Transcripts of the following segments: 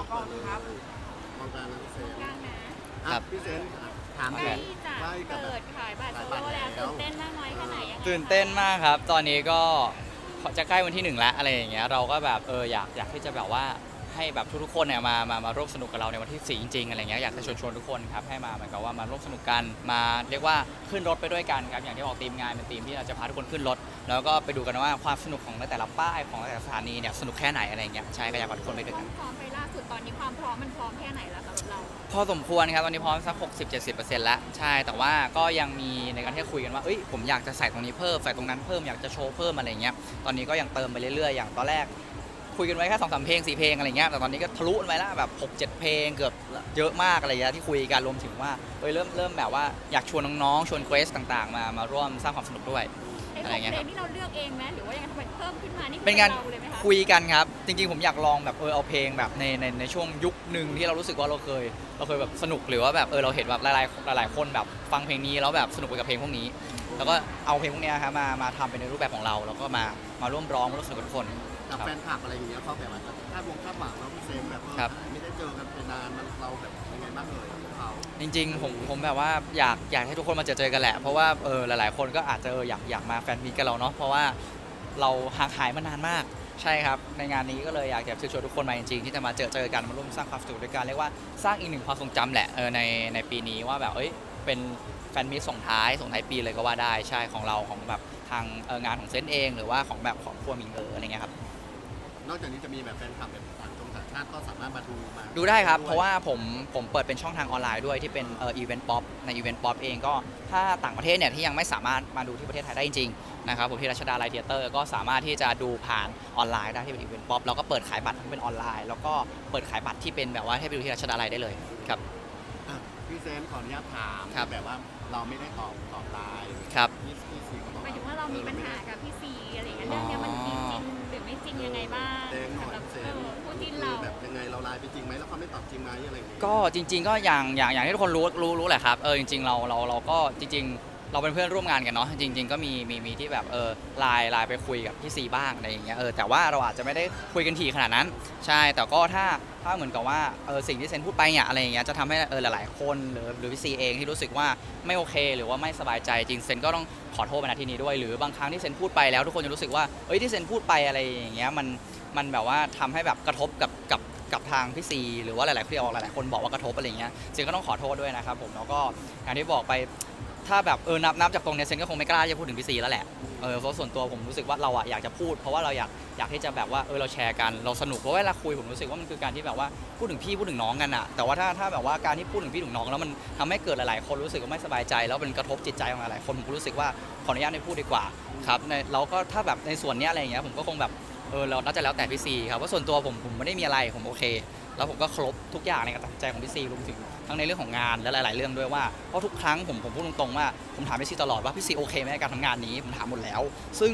องกล้องด้วยครับมองกลางนะพี่เซนกลางนะอะครับพี่เซนถามใกแบล้บจะใกล้กับแบเปิบ ดขายบัตรขายโซบัตรโล่แล้วแล้วตื่นเต้นมากน้อยแค่ไหนยังไงตื่นเต้นมากครับ ตอนนี้ก็จะใกล้วันที่หนึ่งแล้วอะไรอย่างเงี้ย เราก็แบบเอออยากอยากที่จะแบบว่า ให้แบบทุกๆคนเนี่ยมามามาร่วมสนุกกับเราในวันที่สี่จริงๆอะไรเงี้ยอยากจะชวนชวนทุกคนครับให้มาเหมือนกับว่ามาร่วมสนุกกันมาเรียกว่าขึ้นรถไปด้วยกันครับอย่างที่บอกทีมงานเป็นทีมที่เราจะพาทุกคนขึ้นรถ แล้วก็ไปดูกันว่าความสนุกของแต่ละป้ายของแต่ละสถานีเนี่ยสนุกแค่ไหนอะไรเงี้ยใช่ก็อยากพาทุกคนไปด้วยพร้กัอนมพร้อมไปล่าสุดตอนนี้ความพร้อมมันพร้อมแค่ไหนแล้วสำหรับเรา พอสมควรครับตอนนี้พร้อมสัก 60-70%แล้วใช่แต่ว่าก็ยังมีในการที่จะคุยกันว่าเอ้ยผมอยากจะใส่ตรงนี้เพิ่มใส่ตรงนั้นเพิ่มอยากจะโชว์เพิ่มอะไรเงี้ยตอนนี้ก็ยังเติมไปเรื่อยๆอย่างตอนแรก คุยกันไว้แค่สองสามเพลงสี่เพลงอะไรเงี้ยแต่ตอนนี้ก็ทะลุกันไปแล้วแบบ6 7เพลงเกือบเยอะมากอะไรเงี้ยที่คุยกันรวมถึงว่าเอ้ยเริ่มเริ่มแบบว่าอยากชวนน้องๆชวนเควสต่างๆ มามาร่วมสร้างความสนุกด้วยไอ้อะขไรองเงี้ยเพคลรับงที่เราเลือกเองไหมหรือว่ายังไงทำไมเพิ่มขึ้นมานี่คือเป็นการเราเลยไหมคะคุยกันครับ จริงๆผมอยากลองแบบเออเอาเพลงแบบในในในช่วงยุคหนึ่งที่เรารู้สึกว่าเราเคย เราเคยแบบสนุกหรือว่าแบบเออเราเห็นแบบหลายๆหลายๆคนแบบฟังเพลงนี้แล้วแบบสนุกไปกับเพลงพวกนี้ แล้วก็เอาเพลงพวกเนี้ยครับมามาทำเป็นในรูปแบบของเรา แล้วก็มามาร่วมร้องมาร่วมสนุกกับทุกคน กับแฟนคลับอะไรอย่างเงี้ยเขาแบบว่าคาดวงคาดหวังเราพี่เซนแบบว่าครับ ไม่ได้เจอกันไปนานมันเราแบบยังไงบ้างเลยกับเขาจริงๆ ผมผมแบบว่าอยากอยากให้ทุกคนมาเจอเจอกันแหละ เพราะว่าเออหลายๆ คนก็อาจจะเอออยากอยากมาแฟนมีตกับเราเนาะเพราะว่าเราห่างหายมานานมากใช่ครับ ในงานนี้ก็เลยอยากจะเชิญชวนทุกคนมาจริงๆที่จะมาเจอเจอกันมาร่วมสร้างความสนุกด้วยกันเรียกว่าสร้างอีกหนึ่งความทรงจำแหละเออในในปีนี้ว่าแบบเอ้ยเป็น แฟนมิตส่งท้ายส่งท้ายปีเลยก็ว่าได้ใช่ของเราของแบบทางเอองานของเซนต์เอง หรือว่าของแบบของครัวหมิงเอออะไรเงี้ยครับ นอกจากนี้จะมีแบบแฟนคลับแบบต่างชงต่างชาติก็สามารถมาดูมาดูได้ครับ เพราะว่าผมผมเปิดเป็นช่องทางออนไลน์ด้วยที่เป็นเอ่ออีเวนต์ป๊อปในอีเวนต์ป๊อปเองก็ถ้าต่างประเทศเนี่ยที่ยังไม่สามารถมาดูที่ประเทศไทยได้จริงๆนะครับผมที่รัชดาไลท์เทเตอร์ก็สามารถที่จะดูผ่านออนไลน์ได้ที่เป็นอีเวนต์ป๊อปแล้วก็เปิดขายบัตรทั้งเป็นออนไลน์ แล้วก็เปิดขายบัตรที่เป็นแบบว่าให้ไปดูที่รัชดาไลท์ได้เลยครับ อะพี่เซนขออนุญาตถามครับ แบบว่า เราไม่ได้ตอบตอบไลน์ครับ พี่พี่ซีก็บอกหมายถึงว่าเรามีปัญหากับพี่ซีอะไรอย่างเงี้ยเรื่องเนี้ยมันจริงจริงหรือไม่จริงยังไงบ้างแดงหน่อยสำหรับเซเอนอผู้ที่คืเราอแบบยังไงเราไลน์ไปจริงไหมแล้วเขาไม่ตอบจริงไหมอะไรอย่างเงี้ยก็จริง ๆ ก็อย่างอย่างอย่างที่ทุกคนรู้รู้รู้แหละครับเออจริง ๆ เราเราเราก็จริง ๆ เราเป็นเพื่อนร่วมงานกันเนาะจริง ๆ ก็มีมีมีที่แบบเออไลน์ไลน์ไปคุยกับพี่ซีบ้างอะไรอย่างเงี้ยเออแต่ว่าเราอาจจะไม่ได้คุยกันถี่ขนาดนั้น ใช่แต่ก็ถ้าถ้าเหมือนกับว่าเออสิ่งที่เซนพูดไปเนี่ยอะไรอย่างเงี้ยจะทำให้เออหลาย ๆ คนหรือหรือพี่ซีเองที่รู้สึกว่าไม่โอเค หรือว่าไม่สบายใจจริงเซนก็ต้องขอโทษไปณที่นี้ด้วย หรือบางครั้งที่เซนพูดไปแล้วทุกคนจะรู้สึกว่าเอ้ยที่เซนพูดไปอะไรอย่างเงี้ยมันมันแบบว่าทำให้แบบกระทบกับกับ กับทางพี่ซีหรือว่าหลายๆที่ออกหลายๆคนบอกว่ากระทบอะไรอย่างเงี้ยเซนก็ต้องขอโทษด้วยนะครับผมแล้วก็อย่างที่บอกไปถ้าแบบเออนับนับจากตรงเนี้ยเซนก็คงไม่กล้าจะพูดถึงพี่ซีแล้วแหละเออเพราะส่วนตัวผมรู้สึกว่าเราอะอยากจะพูด เพราะว่าเราอยากอยากที่จะแบบว่าเออเราแชร์กันเราสนุกเพราะเวลาคุยผมรู้สึกว่ามันคือการที่แบบว่าพูดถึงพี่พูดถึงน้องกันอะแต่ว่าถ้าถ้าแบบว่าการที่พูดถึงพี่ถึงน้อง แล้วมันทำให้เกิดหลายๆ คนรู้สึกว่าไม่สบายใจ แล้วเป็นกระทบจิตใจของหลายๆคนผมก็รู้สึกว่าขออนุญาตไม่พูดดีกว่าครับในแล้วก็ถ้าแบบในส่วนเนี้ยอะไรอย่างเงี้ยผมก็คงแบบ เออเราน่าจะแล้วแต่พี่ซีครับว่าส่วนตัวผมผมไม่ได้มีอะไรผมโอเค แล้วผมก็ครพทุกอย่างในการตัดสินใจของพี่ซีรวมถึงทั้งในเรื่องของงานและหลาย ๆ เรื่องด้วยว่าเพราะทุกครั้งผมผมพูดตรงๆว่าผมถามพี่ซีตลอดว่าพี่ซีโอเคไหมในการทำงานนี้ผมถามหมดแล้ว ซึ่ง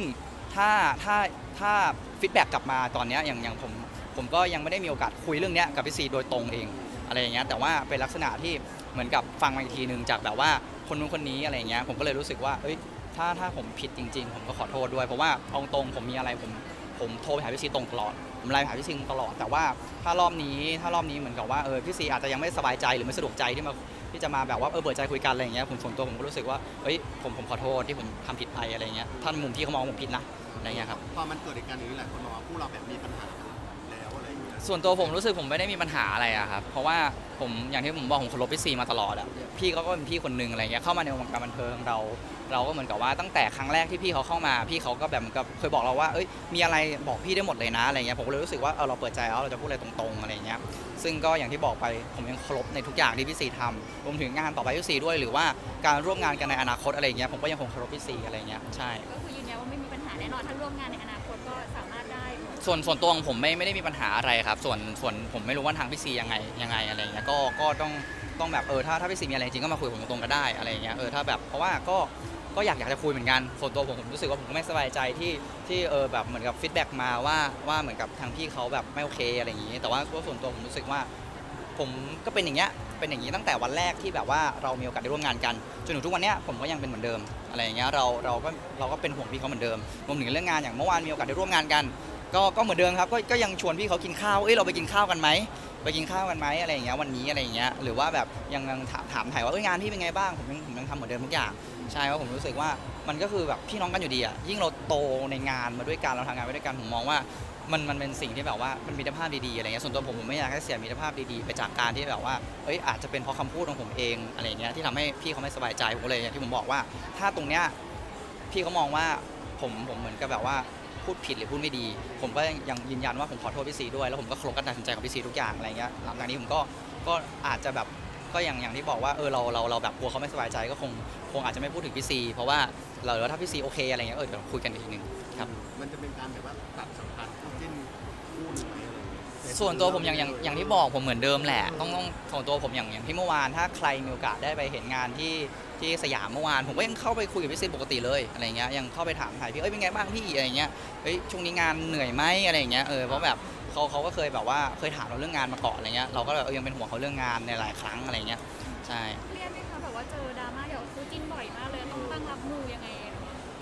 ถ้าถ้าถ้าฟีดแบ็กกลับมาตอนเนี้ยอย่างอย่างผมผมก็ยังไม่ได้มีโอกาสคุยเรื่องเนี้ยกับพี่ซีโดยตรงเองอะไรอย่างเงี้ยแต่ว่าเป็นลักษณะที่เหมือนกับฟังมาอีกทีหนึ่งจากแบบว่าคนนู้นคนนี้อะไรอย่างเงี้ยผมก็เลยรู้สึกว่าเอ้ยถ้าถ้าผมผิดจริง ๆ ผมก็ขอโทษด้วยเพราะว่าเอาตรงผมมีอะไรผม ผมโทรไปหาพี่ซีตรงตลอดผมไลน์ไปหาพี่ซีตลอด แต่ว่าถ้ารอบนี้ถ้ารอบนี้เหมือนกับว่าเออพี่ซีอาจจะยังไม่สบายใจหรือไม่สะดวกใจที่มาที่จะมาแบบว่าเออเปิดใจคุยกันอะไรอย่างเงี้ยผมส่วนตัวผมก็รู้สึกว่าเอ้ยผมผมขอโทษที่ผมทำผิดไปอะไรเงี้ยท่านมุมที่เขามองผมผิดนะอะไรเงี้ยครับ พอมันเกิดเหตุการณ์อย่างนี้หลายคนมองว่าคู่เราแบบมีปัญหากัน ส่วนตัวผมรู้สึกผมไม่ได้มีปัญหาอะไรอะครับ เพราะว่าผมอย่างที่ผมบอกผมเคารพพี่ซีมาตลอดอะพี่เขาก็เป็นพี่คนหนึ่งอะไรเงี้ยเข้ามาในวงการบันเทิงเรา เราก็เหมือนกับว่าตั้งแต่ครั้งแรกที่พี่เขาเข้ามาพี่เขาก็แบบเหมือนกับเคยบอกเราว่าเอ้ยมีอะไรบอกพี่ได้หมดเลยนะอะไรเงี้ยผมก็เลยรู้สึกว่าเออเราเปิดใจแล้วเราจะพูดอะไรตรงๆอะไรเงี้ยซึ่งก็อย่างที่บอกไปผมยังเคารพในทุกอย่างที่พี่ซีทำรวมถึงงานต่อไปพี่ซีด้วยหรือว่าการร่วมงานกันในอนาคตอะไรเงี้ยผมก็ยังคงเคารพพี่ซีอะไรเงี้ยใช่ก็คือยืนยันว่าไม่มีปัญหาแน่นอนถ้าร่วมงานในอนาคตก็สามารถ ส่วนส่วนตัวของผมไม่ไม่ได้มีปัญหาอะไรครับ ส่วนส่วนผมไม่รู้ว่าทางพี่ซียังไงยังไงอะไรเงี้ยก็ก็ต้องต้องแบบเออถ้าถ้าพี่ซีมีอะไรจริงก็มาคุยกับผมตรงๆก็ได้อะไรเงี้ยเออถ้าแบบเพราะว่าก็ก็อยากอยากจะคุยเหมือนกันส่วนตัวผมผมรู้สึกว่าผมก็ไม่สบายใจที่ที่เออแบบเหมือนกับฟีดแบ็กมาว่าว่าเหมือนกับทางพี่เขาแบบไม่โอเคอะไรอย่างงี้ แต่ว่าส่วนตัวผมรู้สึกว่า ผมก็เป็นอย่างเงี้ยเป็นอย่างนี้ตั้งแต่วันแรกที่แบบว่าเรามีโอกาสได้ร่วมงานกันจนถึงทุกวันเนี้ยผมก็ยังเป็นเหมือนเดิมอะไรอย่างเงี้ยเราเราก็เราก็เป็นห่วงพี่เขาเหมือนเดิมรวมถึงเรื่องงานอย่างเมื่อวานมีโอกาสได้ร่วมงานกัน ก็ก็เหมือนเดิมครับก็ก็ยังชวนพี่เขากินข้าวเอ้ยเราไปกินข้าวกันไหมไปกินข้าวกันไหมอะไรอย่างเงี้ยวันนี้อะไรอย่างเงี้ยหรือว่าแบบยังยังถามถามถ่ายว่าเอ้ยงานพี่เป็นไงบ้างผมยังผมยังทำเหมือนเดิมทุกอย่างใช่เพราะผมรู้สึกว่ามันก็คือแบบพี่น้องกันอยู่ดีอะยิ่งเราโตในงานมาด้วยกันเราทำงานมาด้วยกันผมมองว่ามันมันเป็นสิ่งที่แบบว่ามันมิตรภาพดีๆอะไรเงี้ยส่วนตัวผมผมไม่อยากให้เสียมิตรภาพดีๆไปจากการที่แบบว่าเอ้ยอาจจะเป็นเพราะคำพูดของผมเองอะไรเงี้ยที่ทำให้พี่เขาไม่สบายใจผมก็เลยอย่างที่ผมบอกว่า ถ้าตรงเนี้ยพี่เขามองว่าผมผมเหมือนกับแบบว่า พูดผิดหรือพูดไม่ดี ผมก็ยังยืนยันว่าผมขอโทษพี่ซีด้วย แล้วผมก็เคารพการตัดสินใจของพี่ซีทุกอย่างอะไรเงี้ยหลังจากนี้ผมก็ก็อาจจะแบบก็อย่างอย่างที่บอกว่าเออเราเราเราแบบกลัวเขาไม่สบายใจก็คงคงอาจจะไม่พูดถึงพี่ซีเพราะว่าเราถ้าพี่ซีโอเคอะไรเงี้ยเออเดี๋ยวคุยกันอีกทีหนึงครับ มันจะเป็นการแบบว่าตัดสัมพันธ์คู่จิ้นคู่หนึ่งไหมอะไรอย่างเงี้ย ส่วนตัวผมอย่างอย่างอย่างที่บอกผมเหมือนเดิมแหละ ต้องต้องส่วนตัวผมอย่างอย่างที่เมื่อวาน ถ้าใครมีโอกาสได้ไปเห็นงานที่ที่สยามเมื่อวาน ผมก็ยังเข้าไปคุยกับพี่ซีปกติเลยอะไรเงี้ยยังเข้าไปถามถ่ายพี่เอ้ยเป็นไงบ้างพี่อะไรเงี้ยเฮ้ยช่วงนี้งานเหนื่อยไหมอะไรเงี้ยเออเพราะแบบเขาเขาก็เคยแบบว่าเคยถามเราเรื่องงานมาก่อนอะไรเงี้ยเราก็แบบเออยังเป็นห่วงเขาเรื่องงานในหลายครั้งอะไรเงี้ยใช่ เครียดไหมคะ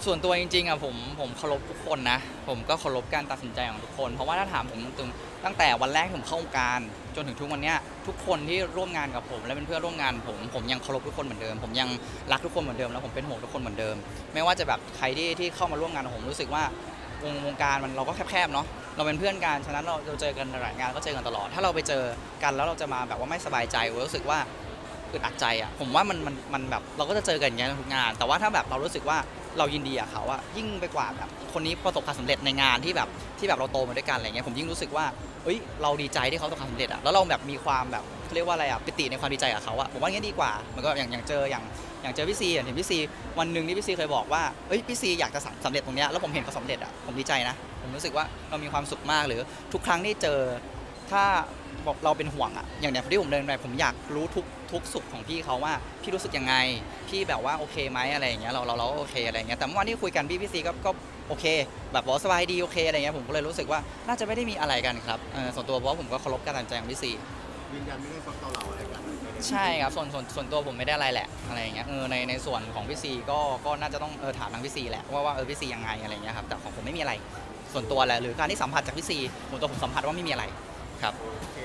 ส่วนตัวจริงๆอะผมผมเคารพทุกคนนะ ผมก็เคารพการตัดสินใจของทุกคน เพราะว่าถ้าถามผมตรงๆตั้งแต่วันแรกที่ผมเข้าวงการ จนถึงทุกวันเนี้ยทุกคนที่ร่วมงานกับผม และเป็นเพื่อนร่วมงานผมผมยังเคารพทุกคนเหมือนเดิม ผมยังรักทุกคนเหมือนเดิมแล้วผมเป็นห่วงทุกคนเหมือนเดิม ไม่ว่าจะแบบใครที่ที่เข้ามาร่วมงานกับผมรู้สึกว่าวงวงการมันเราก็แคบๆเนาะเราเป็นเพื่อนกันฉะนั้นเราเราเจอกันหลายงานก็เจอกันตลอด ถ้าเราไปเจอกันแล้วเราจะมาแบบว่าไม่สบายใจหรือรู้สึกว่าอึดอัดใจอะผมว่ามันมันมันแบบเราก็จะเจอกันอย่างเงี้ยทุกงาน แต่ว่าถ้าแบบเรารู้สึกว่า เรายินดีกับเขาอะยิ่งไปกว่าแบบคนนี้ประสบความสำเร็จในงานที่แบบที่แบบเราโตมาด้วยกันอะไรเงี้ยผมยิ่งรู้สึกว่าเอ้ยเราดีใจที่เขาประสบความสำเร็จอะแล้วเราแบบมีความแบบเขาเรียกว่าอะไรอะปิติในความดีใจกับเขาอะผมว่าอย่างเงี้ยดีกว่ามันก็อย่างอย่างเจออย่างอย่างเจอพี่ซีอย่างเห็นพี่ซีวันหนึ่งที่พี่ซีเคยบอกว่าเอ้ยพี่ซีอยากจะสำเร็จตรงเนี้ยแล้วผมเห็นเขาสำเร็จอะผมดีใจนะผมรู้สึกว่าเรามีความสุขมากหรือทุกครั้งที่เจอ ถ้าบอกเราเป็นห่วงอะอย่างเนี้ยที่ผมเดินไปผมอยากรู้ทุกทุกสุขของพี่เขาว่าพี่รู้สึกยังไง พี่แบบว่าโอเคไหมอะไรอย่างเงี้ยเราเราเราก็โอเคอะไรอย่างเงี้ยแต่เมื่อวานที่คุยกันพี่พี่ซีก็ก็โอเค แบบบอกว่าสบายดีโอเคอะไรเงี้ยผมก็เลยรู้สึกว่าน่าจะไม่ได้มีอะไรกันครับเออส่วนตัวเพราะว่าผมก็เคารพการตัดสินใจของพี่ซียืนยันไม่ได้ซบเกาเหลาอะไรกันไม่ได้ใช่ครับส่วนส่วนส่วนตัวผมไม่ได้อะไรแหละอะไรอย่างเงี้ยเออในในส่วนของพี่ซีก็ก็น่าจะต้องเออถามทางพี่ซีแหละว่าว่าเออพี่ซียังไงอะไรอย่างเงี้ยครับแต่ของผมไม่มีอะไรส่วนตัวแหละหรือการที่สัมผัสจากพี่ซีผมตัวผมสัมผัสว่าไม่มีอะไร ครับ โอเค